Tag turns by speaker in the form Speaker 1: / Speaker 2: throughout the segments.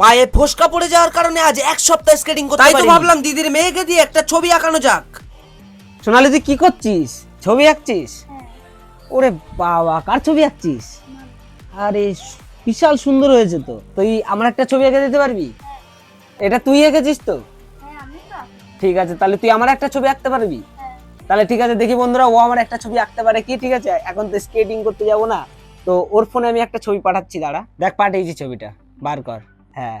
Speaker 1: পায়ে ফোসকা পড়ে যাওয়ার কারণে আজ এক সপ্তাহ স্কেটিং করতে
Speaker 2: তাই তো ভাবলাম দিদির মেয়েকে দিয়ে একটা ছবি আঁকানো যাক। সোনালি তুই কি করছিস? ছবি আঁকছিস? ওরে বাবা কার ছবি আঁকছিস? আরে বিশাল সুন্দর হয়েছে তো। তুই আমার একটা ছবি এঁকে দিতে পারবি? এটা তুই এঁকেছিস তো? ঠিক আছে তাহলে তুই আমার একটা ছবি আঁকতে পারবি? তাহলে ঠিক আছে দেখি বন্ধুরা ও আমার একটা ছবি আঁকতে পারে কি? ঠিক আছে এখন তো স্কেটিং করতে যাব না। তো ওর ফোনে আমি একটা ছবি পাঠাচ্ছি দাঁড়া। দেখ পাঠিয়েছি ছবিটা বার কর। হ্যাঁ।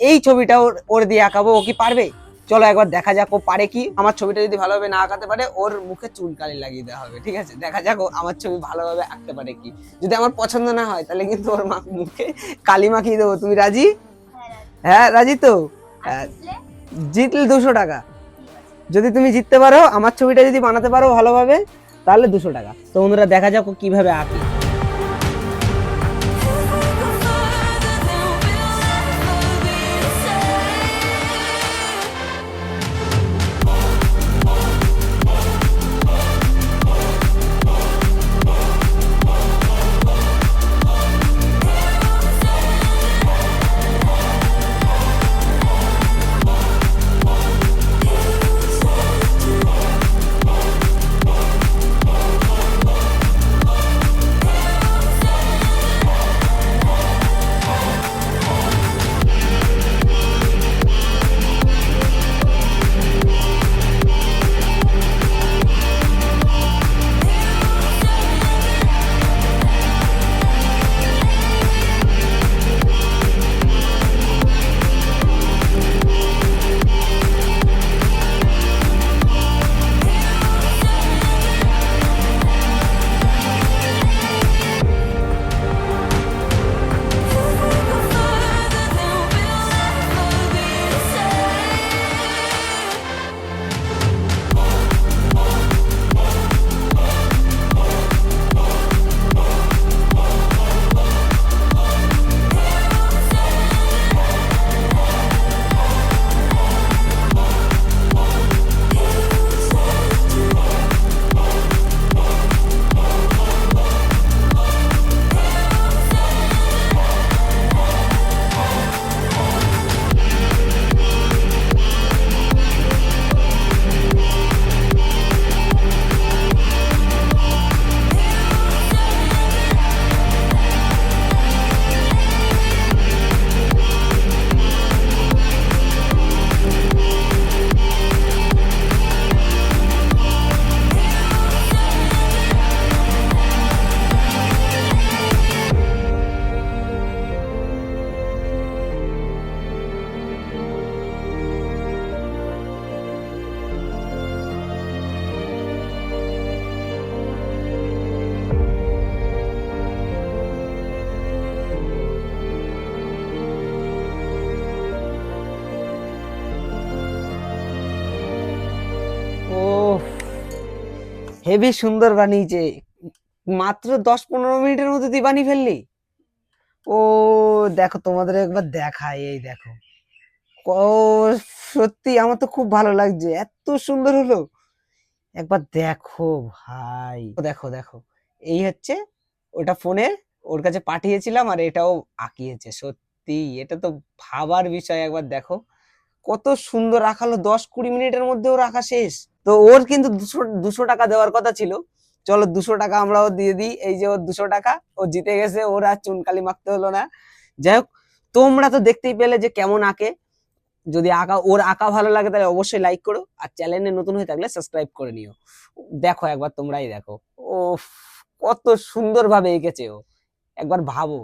Speaker 2: এই ছবিটা ওর ওর দিয়ে আঁকাবো ও কি পারবে? চলো একবার দেখা যাক ও পারে কি। আমার ছবিটা যদি ভালোভাবে না আঁকাতে পারে ওর মুখে চুল কালি লাগিয়ে দেওয়া হবে ঠিক আছে? দেখা যাক ও আমার ছবি ভালোভাবে আঁকতে পারে কি। যদি আমার পছন্দ না হয় তাহলে কিন্তু ওর মা- মুখে কালি মাখিয়ে দেবো। তুমি রাজি? হ্যাঁ রাজি তো? হ্যাঁ, জিতলে? দুশো টাকা। যদি তুমি জিততে পারো আমার ছবিটা যদি বানাতে পারো ভালোভাবে তাহলে দুশো টাকা। তো বন্ধুরা দেখা যাক ও কীভাবে আঁকি। হেভি সুন্দর বানিয়েছে মাত্র দশ পনেরো মিনিটের মধ্যে তুই বানিয়ে ফেললি? ও, দেখো তোমাদের একবার দেখাই, এই দেখো। ও, সত্যি আমার তো খুব ভালো লাগছে, এত সুন্দর হলো। একবার দেখো ভাই। দেখো দেখো, এই হচ্ছে ওটা ফোনে ওর কাছে পাঠিয়েছিলাম আর এটাও আঁকিয়েছে, সত্যি। এটা তো ভাবার বিষয়, একবার দেখো। কত সুন্দর রাখালো দশ কুড়ি মিনিটের মধ্যে ওর আঁকা শেষ। তো ওর কিন্তু দুশো দুশো টাকা দেওয়ার কথা ছিল। চলো দুশো টাকা আমরাও দিয়ে দিই। এই যে ওর দুশো টাকা, ও জিতে গেছে, ওর আর চুনকালি মাখতে হলো না। যাই হোক, তোমরা তো দেখতেই পেলে যে কেমন আঁকে। যদি আঁকা, ওর আঁকা ভালো লাগে তাহলে অবশ্যই লাইক করো। আর চ্যানেলে নতুন হয়ে থাকলে সাবস্ক্রাইব করে নিও। দেখো একবার, তোমরাই দেখো। ও কত সুন্দরভাবে এঁকেছে ও। একবার ভাবো।